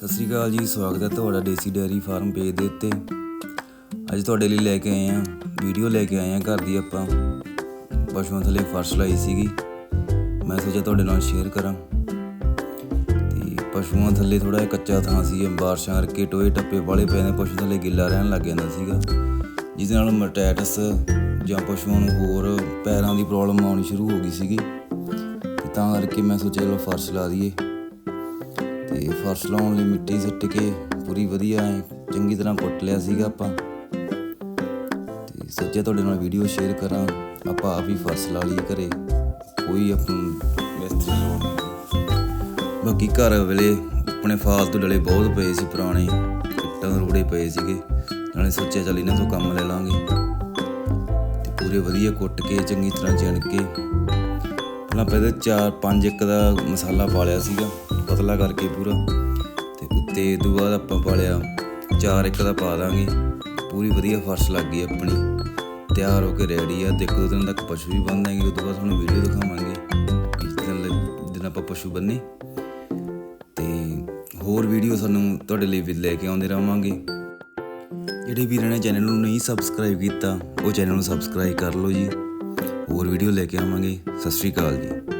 ਸਤਿ ਸ੍ਰੀ ਅਕਾਲ ਜੀ, ਸਵਾਗਤ ਹੈ ਤੁਹਾਡਾ ਦੇਸੀ ਡੈਰੀ ਫਾਰਮ ਪੇਜ ਦੇ ਉੱਤੇ। ਅੱਜ ਤੁਹਾਡੇ ਲਈ ਲੈ ਕੇ ਆਏ ਹਾਂ, ਵੀਡੀਓ ਲੈ ਕੇ ਆਏ ਹਾਂ ਘਰ ਦੀ ਆਪਾਂ। ਪਸ਼ੂਆਂ ਥੱਲੇ ਫਰਸ਼ ਲਾਈ ਸੀਗੀ। ਮੈਂ ਸੋਚਿਆ ਤੁਹਾਡੇ ਨਾਲ ਸ਼ੇਅਰ ਕਰਾਂ। ਤੇ ਪਸ਼ੂਆਂ ਥੱਲੇ ਥੋੜਾ ਜਿਹਾ ਕੱਚਾ ਥਾਂ ਸੀ ਬਾਰਿਸ਼ਾਂ ਕਰਕੇ ਟੋਏ ਟੱਪੇ ਵਾਲੇ ਪਏ ਨੇ, ਪਸ਼ੂ ਥੱਲੇ ਗਿੱਲਾ ਰਹਿਣ ਲੱਗ ਜਾਂਦਾ ਸੀਗਾ। ਜਿਸ ਨਾਲ ਮਟੈਟਸ ਜਾਂ ਪਸ਼ੂਆਂ ਨੂੰ ਹੋਰ ਪੈਰਾਂ ਦੀ ਪ੍ਰੋਬਲਮ ਆਉਣੀ ਸ਼ੁਰੂ ਹੋ ਗਈ ਸੀਗੀ। ਤੇ ਤਾਂ ਕਰਕੇ ਮੈਂ ਸੋਚਿਆ ਚਲੋ ਫਰਸ਼ ਲਾ ਦਈਏ। ਤੇ ਫਰਸ਼ ਲਾਉਣ ਲਈ ਮਿੱਟੀ ਸਿੱਟ ਕੇ ਪੂਰੀ ਵਧੀਆ ਚੰਗੀ ਤਰ੍ਹਾਂ ਕੁੱਟ ਲਿਆ ਸੀਗਾ ਆਪਾਂ। ਤੇ ਸੱਚੇ ਤੁਹਾਡੇ ਨਾਲ ਵੀਡੀਓ ਸ਼ੇਅਰ ਕਰਾਂ, ਆਪਾਂ ਆਪ ਹੀ ਫਰਸ਼ ਲਾ ਲਈ ਘਰੇ। ਕੋਈ ਆਪਾਂ ਮਿਸਤਰੀ ਨਹੀਂ ਬਾਕੀ ਘਰ ਵੇਲੇ ਆਪਣੇ ਫਾਲਤੂ ਡਲੇ ਬਹੁਤ ਪਏ ਸੀ ਪੁਰਾਣੇ, ਇੱਟਾਂ ਰੋੜੇ ਪਏ ਸੀਗੇ, ਨਾਲੇ ਸੋਚਿਆ ਚੱਲ ਇਹਨਾਂ ਤੋਂ ਕੰਮ ਲੈ ਲਾਂਗੇ। ਤੇ ਪੂਰੇ ਵਧੀਆ ਕੁੱਟ ਕੇ, ਚੰਗੀ ਤਰ੍ਹਾਂ ਚਿਣ ਕੇ, ਪਹਿਲਾਂ ਪਹਿਲੇ 4 5 ਇੱਕ ਦਾ ਮਸਾਲਾ ਪਾ ਲਿਆ ਸੀਗਾ। ਪਤਲਾ ਕਰਕੇ ਪੂਰਾ। ਤੇ ਉੱਤੇ ਤੋਂ ਬਾਅਦ ਆਪਾਂ ਪਾਲਿਆ, ਚਾਰ ਇੱਕ ਦਾ ਪਾ ਦਾਂਗੇ ਪੂਰੀ ਵਧੀਆ ਫਰਸ਼ ਲੱਗ ਗਈ ਆਪਣੀ। ਤਿਆਰ ਹੋ ਕੇ ਰੈਡੀ ਆ। ਦੇਖੋ ਦੋ ਦਿਨ ਤੱਕ ਪਸ਼ੂ ਵੀ ਬੰਨ ਦਾਂਗੇ ਉਸ ਤੋਂ ਬਾਅਦ ਤੁਹਾਨੂੰ ਵੀਡੀਓ ਦਿਖਾਵਾਂਗੇ ਕਿਸ ਦਿਨ ਦਿਨ ਆਪਾਂ ਪਸ਼ੂ ਬੰਨੇ। ਤੇ ਹੋਰ ਵੀਡੀਓ ਸਾਨੂੰ ਤੁਹਾਡੇ ਲਈ ਵੀ ਲੈ ਕੇ ਆਉਂਦੇ ਰਹਾਂਗੇ। ਜਿਹੜੇ ਵੀਰਾਂ ਨੇ ਚੈਨਲ ਨੂੰ ਨਹੀਂ ਸਬਸਕ੍ਰਾਈਬ ਕੀਤਾ, ਉਹ ਚੈਨਲ ਨੂੰ ਸਬਸਕ੍ਰਾਈਬ ਕਰ ਲਓ ਜੀ। ਹੋਰ ਵੀਡੀਓ ਲੈ ਕੇ ਆਵਾਂਗੇ। ਸਤਿ ਸ਼੍ਰੀ ਅਕਾਲ ਜੀ।